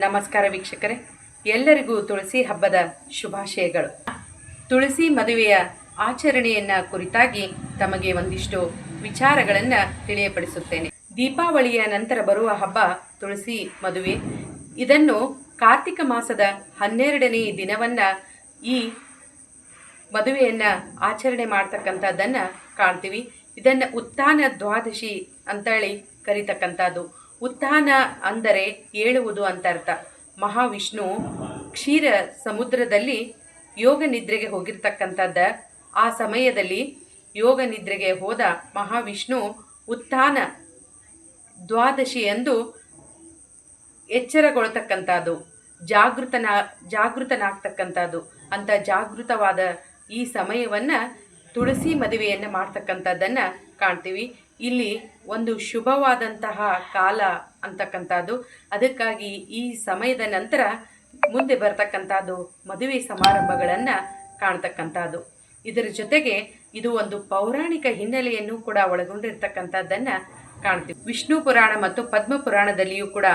ನಮಸ್ಕಾರ ವೀಕ್ಷಕರೇ. ಎಲ್ಲರಿಗೂ ತುಳಸಿ ಹಬ್ಬದ ಶುಭಾಶಯಗಳು. ತುಳಸಿ ಮದುವೆಯ ಆಚರಣೆಯನ್ನ ಕುರಿತಾಗಿ ತಮಗೆ ಒಂದಿಷ್ಟು ವಿಚಾರಗಳನ್ನ ತಿಳಿಯಪಡಿಸುತ್ತೇನೆ. ದೀಪಾವಳಿಯ ನಂತರ ಬರುವ ಹಬ್ಬ ತುಳಸಿ ಮದುವೆ. ಇದನ್ನು ಕಾರ್ತಿಕ ಮಾಸದ ಹನ್ನೆರಡನೇ ದಿನವನ್ನ ಈ ಮದುವೆಯನ್ನ ಆಚರಣೆ ಮಾಡ್ತಕ್ಕಂಥದ್ದನ್ನ ಕಾಣ್ತೀವಿ. ಇದನ್ನ ಉತ್ಥಾನ ದ್ವಾದಶಿ ಅಂತೇಳಿ ಕರೀತಕ್ಕಂಥದ್ದು. ಉತ್ಥಾನ ಅಂದರೆ ಏಳುವುದು ಅಂತ ಅರ್ಥ. ಮಹಾವಿಷ್ಣು ಕ್ಷೀರ ಸಮುದ್ರದಲ್ಲಿ ಯೋಗ ನಿದ್ರೆಗೆ ಹೋಗಿರ್ತಕ್ಕಂಥದ್ದ. ಆ ಸಮಯದಲ್ಲಿ ಯೋಗ ನಿದ್ರೆಗೆ ಹೋದ ಮಹಾವಿಷ್ಣು ಉತ್ಥಾನ ದ್ವಾದಶಿ ಎಂದು ಎಚ್ಚರಗೊಳ್ತಕ್ಕಂಥದ್ದು. ಜಾಗೃತನ, ಜಾಗೃತನಾಗ್ತಕ್ಕಂಥದ್ದು. ಅಂತ ಜಾಗೃತವಾದ ಈ ಸಮಯವನ್ನ ತುಳಸಿ ಮದುವೆಯನ್ನು ಮಾಡ್ತಕ್ಕಂಥದ್ದನ್ನು ಕಾಣ್ತೀವಿ. ಇಲ್ಲಿ ಒಂದು ಶುಭವಾದಂತಹ ಕಾಲ ಅಂತಕ್ಕಂಥದ್ದು. ಅದಕ್ಕಾಗಿ ಈ ಸಮಯದ ನಂತರ ಮುಂದೆ ಬರ್ತಕ್ಕಂಥದ್ದು ಮದುವೆ ಸಮಾರಂಭಗಳನ್ನು ಕಾಣ್ತಕ್ಕಂಥದ್ದು. ಇದರ ಜೊತೆಗೆ ಇದು ಒಂದು ಪೌರಾಣಿಕ ಹಿನ್ನೆಲೆಯನ್ನು ಕೂಡ ಒಳಗೊಂಡಿರ್ತಕ್ಕಂಥದ್ದನ್ನು ಕಾಣ್ತೀವಿ. ವಿಷ್ಣು ಪುರಾಣ ಮತ್ತು ಪದ್ಮ ಪುರಾಣದಲ್ಲಿಯೂ ಕೂಡ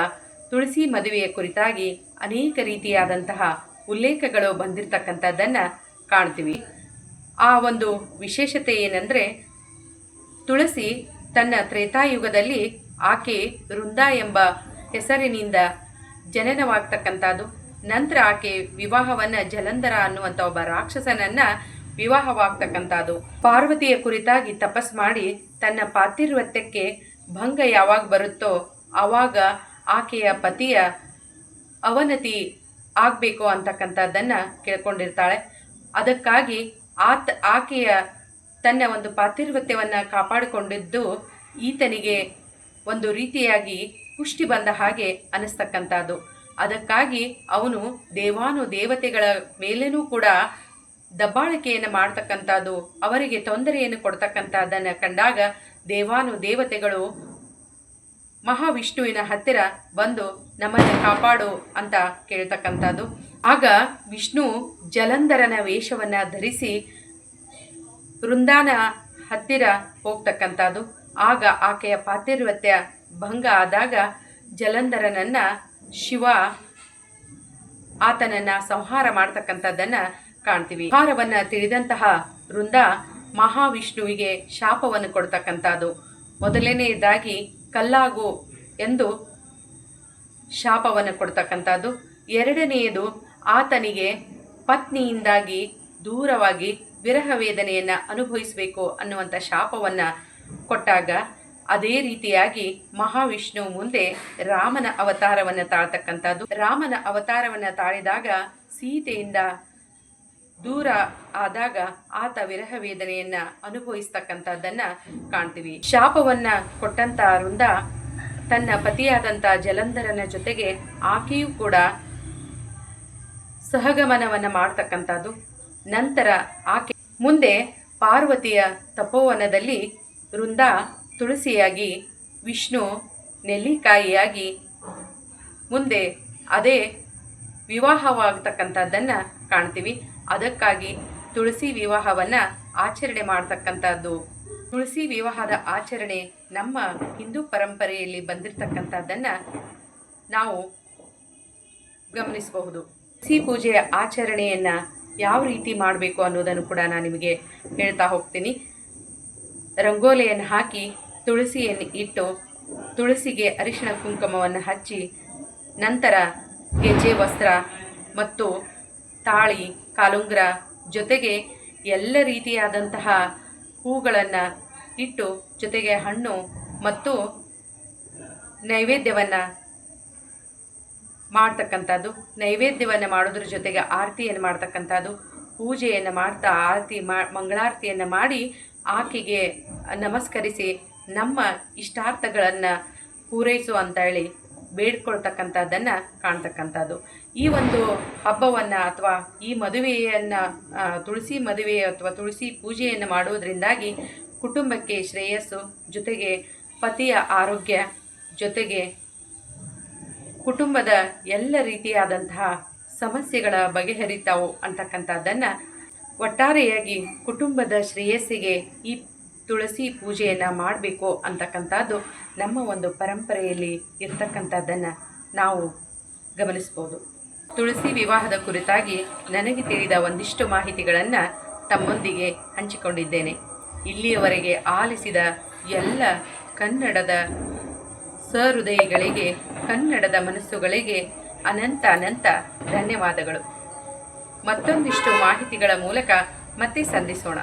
ತುಳಸಿ ಮದುವೆಯ ಕುರಿತಾಗಿ ಅನೇಕ ರೀತಿಯಾದಂತಹ ಉಲ್ಲೇಖಗಳು ಬಂದಿರತಕ್ಕಂಥದ್ದನ್ನು ಕಾಣ್ತೀವಿ. ಆ ಒಂದು ವಿಶೇಷತೆ ಏನಂದರೆ, ತುಳಸಿ ತನ್ನ ತ್ರೇತಾಯುಗದಲ್ಲಿ ಆಕೆ ವೃಂದ ಎಂಬ ಹೆಸರಿನಿಂದ ಜನನವಾಗ್ತಕ್ಕಂಥದ್ದು. ನಂತರ ಆಕೆ ವಿವಾಹವನ್ನ ಜಲಂಧರ ಅನ್ನುವಂಥ ಒಬ್ಬ ರಾಕ್ಷಸನನ್ನ ವಿವಾಹವಾಗ್ತಕ್ಕಂಥದ್ದು. ಪಾರ್ವತಿಯ ಕುರಿತಾಗಿ ತಪಸ್ ಮಾಡಿ ತನ್ನ ಪಾತಿರ್ವತ್ಯಕ್ಕೆ ಭಂಗ ಯಾವಾಗ ಬರುತ್ತೋ ಆವಾಗ ಆಕೆಯ ಪತಿಯ ಅವನತಿ ಆಗಬೇಕು ಅಂತಕ್ಕಂಥದ್ದನ್ನು ಕೇಳ್ಕೊಂಡಿರ್ತಾಳೆ. ಅದಕ್ಕಾಗಿ ಆತ, ಆಕೆಯ ತನ್ನ ಒಂದು ಪಾತಿರ್ವತ್ಯವನ್ನು ಕಾಪಾಡಿಕೊಂಡಿದ್ದು ಈತನಿಗೆ ಒಂದು ರೀತಿಯಾಗಿ ಪುಷ್ಟಿ ಬಂದ ಹಾಗೆ ಅನ್ನಿಸ್ತಕ್ಕಂಥದ್ದು ಅದಕ್ಕಾಗಿ ಅವನು ದೇವಾನು ದೇವತೆಗಳ ಮೇಲೇನೂ ಕೂಡ ದಬ್ಬಾಳಿಕೆಯನ್ನು ಮಾಡ್ತಕ್ಕಂಥದ್ದು, ಅವರಿಗೆ ತೊಂದರೆಯನ್ನು ಕೊಡ್ತಕ್ಕಂಥದ್ದನ್ನು ಕಂಡಾಗ ದೇವಾನು ದೇವತೆಗಳು ಮಹಾವಿಷ್ಣುವಿನ ಹತ್ತಿರ ಬಂದು ನಮ್ಮನ್ನು ಕಾಪಾಡು ಅಂತ ಕೇಳ್ತಕ್ಕಂಥದ್ದು. ಆಗ ವಿಷ್ಣು ಜಲಂಧರನ ವೇಷವನ್ನು ಧರಿಸಿ ವೃಂದಾನ ಹತ್ತಿರ ಹೋಗ್ತಕ್ಕಂಥದ್ದು. ಆಗ ಆಕೆಯ ಪಾತಿರ್ವತ್ಯ ಭಂಗ ಆದಾಗ ಜಲಂಧರನನ್ನು ಶಿವ ಆತನನ್ನು ಸಂಹಾರ ಮಾಡ್ತಕ್ಕಂಥದ್ದನ್ನು ಕಾಣ್ತೀವಿ. ಸಂಹಾರವನ್ನ ತಿಳಿದಂತಹ ವೃಂದ ಮಹಾವಿಷ್ಣುವಿಗೆ ಶಾಪವನ್ನು ಕೊಡ್ತಕ್ಕಂಥದ್ದು. ಮೊದಲನೆಯದಾಗಿ ಕಲ್ಲಾಗು ಎಂದು ಶಾಪವನ್ನು ಕೊಡ್ತಕ್ಕಂಥದ್ದು. ಎರಡನೆಯದು, ಆತನಿಗೆ ಪತ್ನಿಯಿಂದಾಗಿ ದೂರವಾಗಿ ವಿರಹ ವೇದನೆಯನ್ನು ಅನುಭವಿಸಬೇಕು ಅನ್ನುವಂಥ ಶಾಪವನ್ನು ಕೊಟ್ಟಾಗ, ಅದೇ ರೀತಿಯಾಗಿ ಮಹಾವಿಷ್ಣು ಮುಂದೆ ರಾಮನ ಅವತಾರವನ್ನು ತಾಳ್ತಕ್ಕಂಥದ್ದು. ರಾಮನ ಅವತಾರವನ್ನು ತಾಳಿದಾಗ ಸೀತೆಯಿಂದ ದೂರ ಆದಾಗ ಆತ ವಿರಹ ವೇದನೆಯನ್ನ ಅನುಭವಿಸ್ತಕ್ಕಂಥದ್ದನ್ನ ಕಾಣ್ತೀವಿ. ಶಾಪವನ್ನ ಕೊಟ್ಟಂತ ವೃಂದ ತನ್ನ ಪತಿಯಾದಂಥ ಜಲಂಧರನ ಜೊತೆಗೆ ಆಕೆಯೂ ಕೂಡ ಸಹಗಮನವನ್ನು ಮಾಡ್ತಕ್ಕಂಥದ್ದು. ನಂತರ ಆಕೆ ಮುಂದೆ ಪಾರ್ವತಿಯ ತಪೋವನದಲ್ಲಿ ವೃಂದ ತುಳಸಿಯಾಗಿ, ವಿಷ್ಣು ನೆಲ್ಲಿಕಾಯಿಯಾಗಿ, ಮುಂದೆ ಅದೇ ವಿವಾಹವಾಗ್ತಕ್ಕಂಥದ್ದನ್ನು ಕಾಣ್ತೀವಿ. ಅದಕ್ಕಾಗಿ ತುಳಸಿ ವಿವಾಹವನ್ನು ಆಚರಣೆ ಮಾಡ್ತಕ್ಕಂಥದ್ದು. ತುಳಸಿ ವಿವಾಹದ ಆಚರಣೆ ನಮ್ಮ ಹಿಂದೂ ಪರಂಪರೆಯಲ್ಲಿ ಬಂದಿರತಕ್ಕಂಥದ್ದನ್ನು ನಾವು ಗಮನಿಸಬಹುದು. ತುಳಸಿ ಪೂಜೆಯ ಆಚರಣೆಯನ್ನು ಯಾವ ರೀತಿ ಮಾಡಬೇಕು ಅನ್ನೋದನ್ನು ಕೂಡ ನಾನು ನಿಮಗೆ ಹೇಳ್ತಾ ಹೋಗ್ತೀನಿ. ರಂಗೋಲಿಯನ್ನು ಹಾಕಿ ತುಳಸಿಯನ್ನು ಇಟ್ಟು ತುಳಸಿಗೆ ಅರಿಶಿಣ ಕುಂಕುಮವನ್ನು ಹಚ್ಚಿ ನಂತರ ಗೆಜ್ಜೆ, ವಸ್ತ್ರ ಮತ್ತು ತಾಳಿ, ಕಾಲುಂಗ್ರ ಜೊತೆಗೆ ಎಲ್ಲ ರೀತಿಯಾದಂತಹ ಹೂಗಳನ್ನು ಇಟ್ಟು ಜೊತೆಗೆ ಹಣ್ಣು ಮತ್ತು ನೈವೇದ್ಯವನ್ನು ಮಾಡ್ತಕ್ಕಂಥದ್ದು. ನೈವೇದ್ಯವನ್ನು ಮಾಡೋದ್ರ ಜೊತೆಗೆ ಆರತಿಯನ್ನು ಮಾಡ್ತಕ್ಕಂಥದ್ದು. ಪೂಜೆಯನ್ನು ಮಾಡ್ತಾ ಆರತಿ ಮಾ, ಮಂಗಳಾರತಿಯನ್ನು ಮಾಡಿ ಆಕೆಗೆ ನಮಸ್ಕರಿಸಿ ನಮ್ಮ ಇಷ್ಟಾರ್ಥಗಳನ್ನು ಪೂರೈಸು ಅಂತ ಹೇಳಿ ಬೇಡ್ಕೊಳ್ತಕ್ಕಂಥದ್ದನ್ನು ಕಾಣ್ತಕ್ಕಂಥದ್ದು. ಈ ಒಂದು ಹಬ್ಬವನ್ನು ಅಥವಾ ಈ ಮದುವೆಯನ್ನು ತುಳಸಿ ಮದುವೆ ಅಥವಾ ತುಳಸಿ ಪೂಜೆಯನ್ನು ಮಾಡುವುದರಿಂದಾಗಿ ಕುಟುಂಬಕ್ಕೆ ಶ್ರೇಯಸ್ಸು, ಜೊತೆಗೆ ಪತಿಯ ಆರೋಗ್ಯ, ಜೊತೆಗೆ ಕುಟುಂಬದ ಎಲ್ಲ ರೀತಿಯಾದಂತಹ ಸಮಸ್ಯೆಗಳ ಬಗೆಹರಿತಾವು ಅಂತಕ್ಕಂಥದ್ದನ್ನು ಒಟ್ಟಾರೆಯಾಗಿ ಕುಟುಂಬದ ಶ್ರೇಯಸ್ಸಿಗೆ ಈ ತುಳಸಿ ಪೂಜೆಯನ್ನು ಮಾಡಬೇಕು ಅಂತಕ್ಕಂಥದ್ದು ನಮ್ಮ ಒಂದು ಪರಂಪರೆಯಲ್ಲಿ ಇರ್ತಕ್ಕಂಥದ್ದನ್ನು ನಾವು ಗಮನಿಸ್ಬೋದು. ತುಳಸಿ ವಿವಾಹದ ಕುರಿತಾಗಿ ನನಗೆ ತಿಳಿದ ಒಂದಿಷ್ಟು ಮಾಹಿತಿಗಳನ್ನು ತಮ್ಮೊಂದಿಗೆ ಹಂಚಿಕೊಂಡಿದ್ದೇನೆ. ಇಲ್ಲಿಯವರೆಗೆ ಆಲಿಸಿದ ಎಲ್ಲ ಕನ್ನಡದ ಸಹೃದಯಗಳಿಗೆ, ಕನ್ನಡದ ಮನಸ್ಸುಗಳಿಗೆ ಅನಂತ ಅನಂತ ಧನ್ಯವಾದಗಳು. ಮತ್ತೊಂದಿಷ್ಟು ಮಾಹಿತಿಗಳ ಮೂಲಕ ಮತ್ತೆ ಸಂಧಿಸೋಣ.